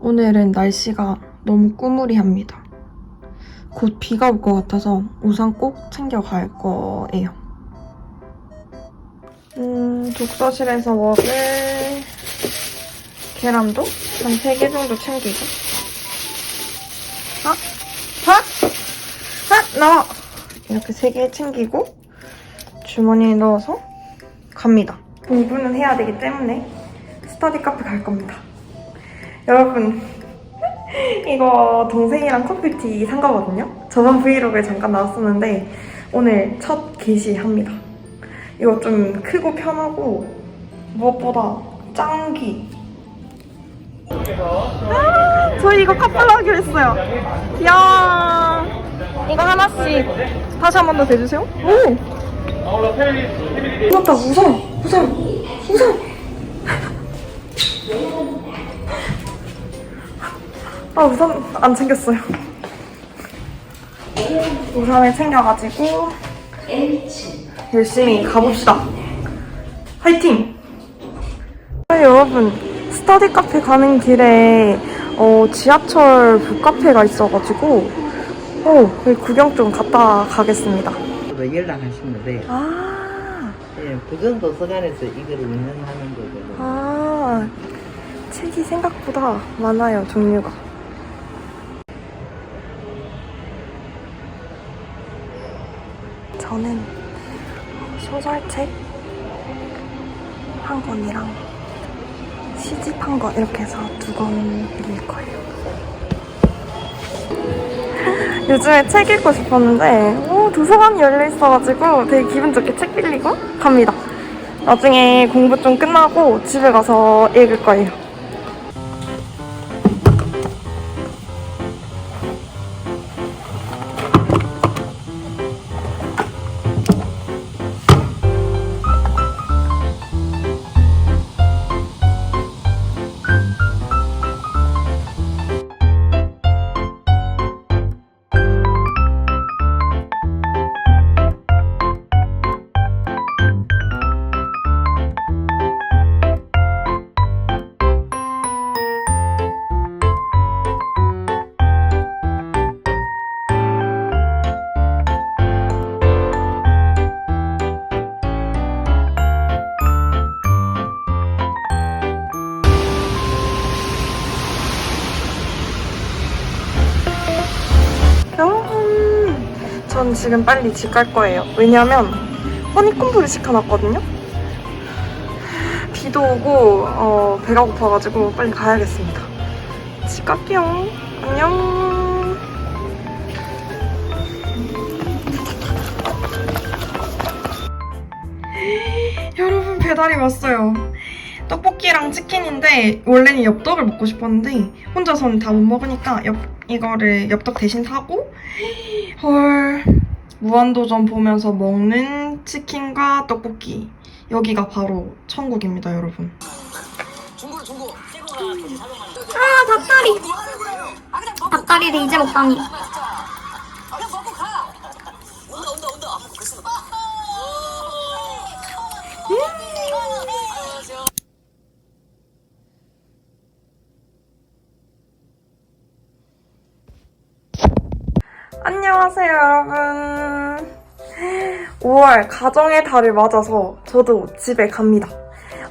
오늘은 날씨가 너무 꾸무리합니다. 곧 비가 올 것 같아서 우산 꼭 챙겨갈 거예요. 음, 독서실에서 먹을 계란도 한 3개 정도 챙기고. 아, 아, 아, 나와! 이렇게 3개 챙기고 주머니에 넣어서 갑니다. 공부는 해야 되기 때문에 스터디 카페 갈 겁니다. 여러분, 이거 동생이랑 커피티 산 거거든요? 저번 브이로그에 잠깐 나왔었는데 오늘 첫 게시합니다. 이거 좀 크고 편하고 무엇보다 짱기. 아, 저희 이거 카팔로 하기로 했어요. 이야, 이거 하나씩 다시 한 번 더 대주세요. 오! 맞다, 우선! 우선! 우선! 아, 우선 안 챙겼어요. 우산을 챙겨가지고 열심히 가봅시다. 화이팅! 아, 여러분, 스터디 카페 가는 길에 어, 지하철 북카페가 있어가지고 어, 구경 좀 갔다 가겠습니다. 로 연락하시면 돼요. 아, 예, 부정도서관에서 이거를 운영하는 거거든요. 아, 책이 생각보다 많아요, 종류가. 저는 소설책 한 권이랑 시집 한 권 이렇게 해서 두권 빌릴 거예요. 요즘에 책 읽고 싶었는데 오, 도서관이 열려 있어가지고 되게 기분 좋게 책 빌리고 갑니다. 나중에 공부 좀 끝나고 집에 가서 읽을 거예요. 전 지금 빨리 집 갈 거예요. 왜냐면 허니콤보를 시켜놨거든요. 비도 오고 어, 배가 고파가지고 빨리 가야겠습니다. 집 갈게요. 안녕. 여러분 배달이 왔어요. 떡볶이랑 치킨인데 원래는 엽떡을 먹고 싶었는데 혼자서는 다 못 먹으니까 엽, 이거를 엽떡 대신 사고 헐 무한도전 보면서 먹는 치킨과 떡볶이. 여기가 바로 천국입니다 여러분. 아 닭다리. 닭다리를 이제 먹다니 안녕하세요 여러분. 5월 가정의 달을 맞아서 저도 집에 갑니다.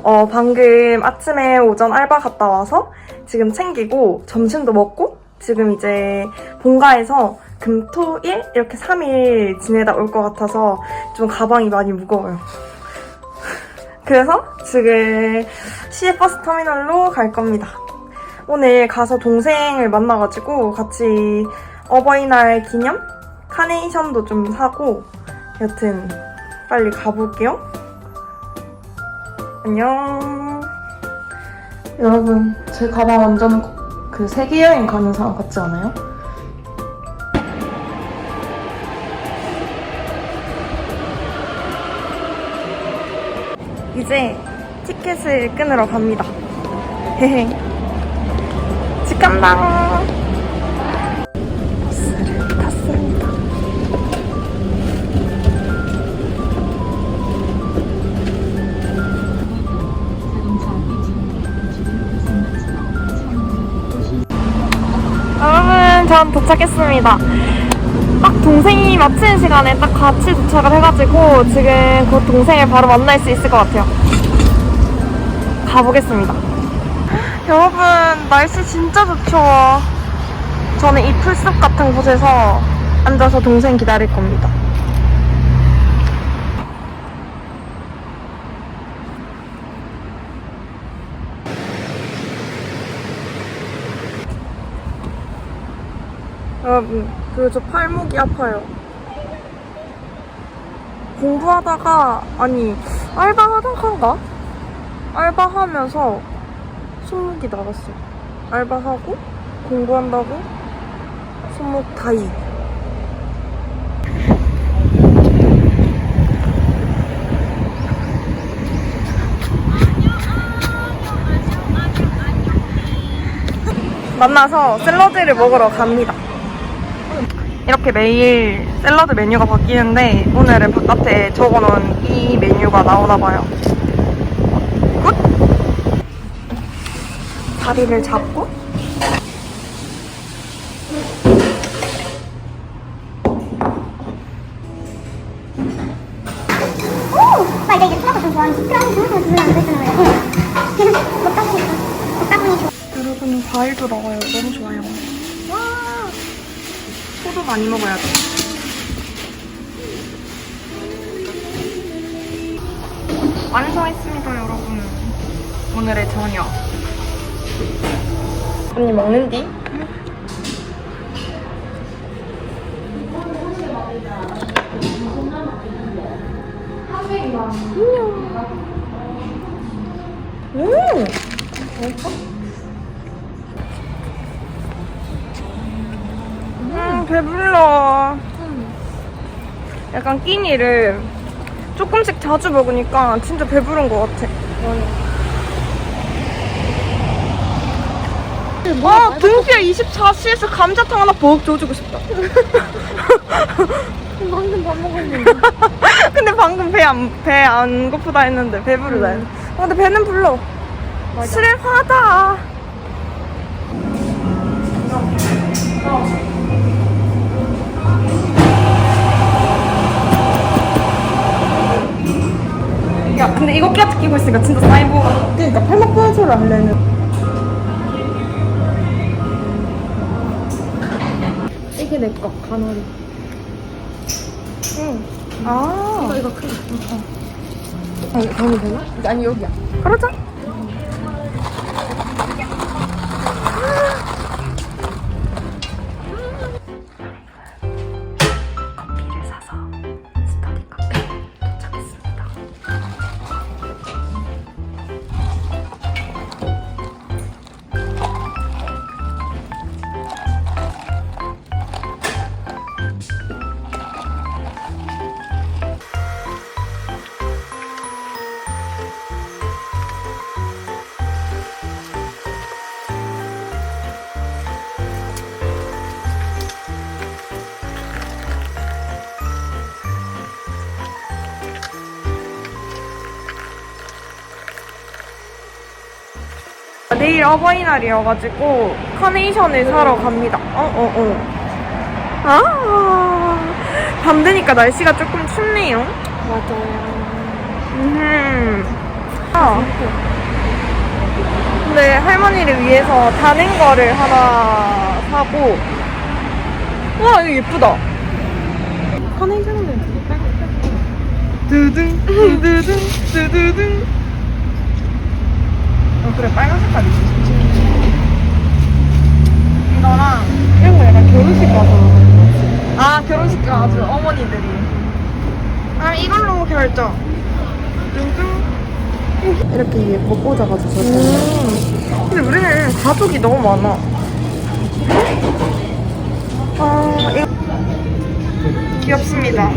어, 방금 아침에 오전 알바 갔다 와서 지금 챙기고 점심도 먹고 지금 이제 본가에서 금, 토, 일 이렇게 3일 지내다 올 것 같아서 좀 가방이 많이 무거워요. 그래서 지금 시외버스 터미널로 갈 겁니다. 오늘 가서 동생을 만나가지고 같이 어버이날 기념 카네이션도 좀 사고 여튼 빨리 가볼게요. 안녕. 여러분 제 가방 완전 그 세계 여행 가는 사람 같지 않아요? 이제 티켓을 끊으러 갑니다. 헤헤. 집 간다. 전 도착했습니다. 딱 동생이 마치는 시간에 딱 같이 도착을 해가지고 지금 곧 동생을 바로 만날 수 있을 것 같아요. 가보겠습니다. 여러분 날씨 진짜 좋죠. 저는 이 풀숲 같은 곳에서 앉아서 동생 기다릴 겁니다. 여러분, 그저 팔목이 아파요. 공부하다가 아니 알바하다가인가? 알바하면서 손목이 나갔어요. 알바하고 공부한다고 손목 다이. 만나서 샐러드를 먹으러 갑니다. 이렇게 매일 샐러드 메뉴가 바뀌는데 오늘은 바깥에 적어놓은 이 메뉴가 나오나 봐요. 굿! 다리를 잡고. 여러분 과일도 나와요. 너무 좋아요. 와 소도 많이 먹어야 돼. 완성했습니다, 여러분. 오늘의 저녁. 언니 먹는디? 음! 음, 배불러. 약간 끼니를 조금씩 자주 먹으니까 진짜 배부른 것 같아. 와, 등뼈 24시에서 감자탕 하나 벅 줘주고 싶다. 방금 밥 먹었는데. 근데 방금 배 안, 배 안 고프다 했는데 배부르다. 음. 어, 근데 배는 불러. 술에 화다. 근데 이거 끼가 끼고 있으니까 진짜 사이버. 그러니까 팔목 보여줘를 할래는. 이게 내 거, 간호리. 응. 아. 이거, 이거 크게. 어. 아니, 간이 되나? 아니, 여기야. 그러자. 내일 어버이날이어가지고 카네이션을 사러 갑니다. 어, 어, 어. 아, 밤 되니까 날씨가 조금 춥네요. 맞아요. 음. 아. 근데 할머니를 위해서 다는 거를 하나 사고. 와, 이거 예쁘다. 카네이션은 두둥, 두두둥, 두두둥. 어, 그래, 빨간 색깔 있지. 이거랑, 이런 거 약간 결혼식 가서. 아, 결혼식 가서 어머니들이. 아, 이걸로 결정. 뚱뚱. 이렇게 위에 뭐 꽂아가지고. 음. 근데 우리는 가족이 너무 많아. 아, 이거 귀엽습니다.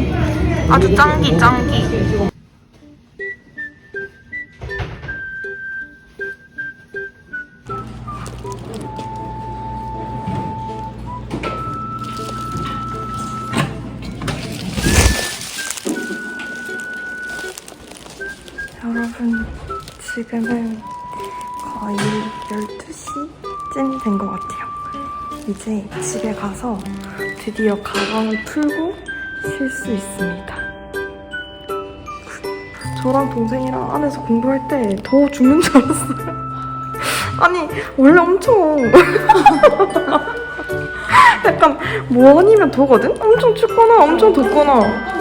아주 짱기, 짱기. 여러분, 지금은 거의 12시쯤 된 것 같아요. 이제 집에 가서 드디어 가방을 풀고 쉴 수 있습니다. 저랑 동생이랑 안에서 공부할 때 더워 죽는 줄 알았어요. 아니, 원래 엄청. 약간 뭐 아니면 더거든? 엄청 춥거나 엄청 덥거나.